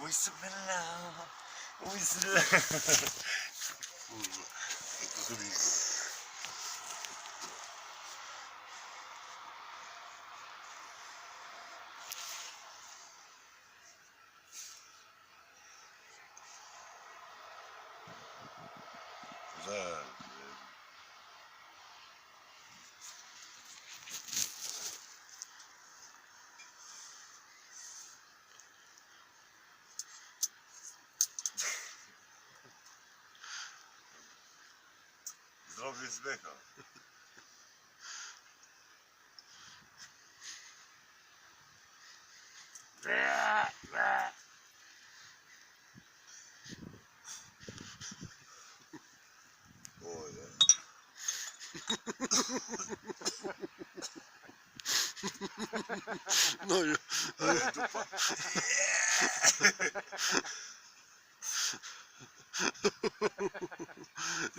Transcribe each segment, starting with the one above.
Whisbela, whisbela. Kurwa, jak to zrobić? Że... Zdrowie zbycha. No Ale dupa.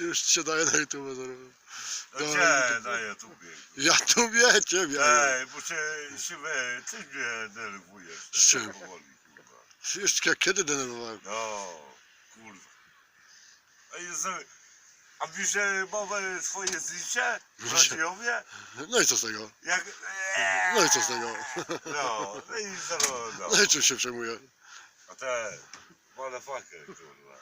Już się daje na YouTube zaraz. No gdzie na YouTubie? Ja tu wie ciebie. Ej, bo cię siwe, ty mnie denerwujesz. Z czym? Powoli, kurwa. Jeszcze kiedy denerwowałem? No, kurwa. A jest, a bierze mowę swoje zdjęcie? W Rasiowie? No i co z tego? Jak... No i co z tego? No, no i zero, no. No i czym się przejmuję? A ten, motherfucker, kurwa.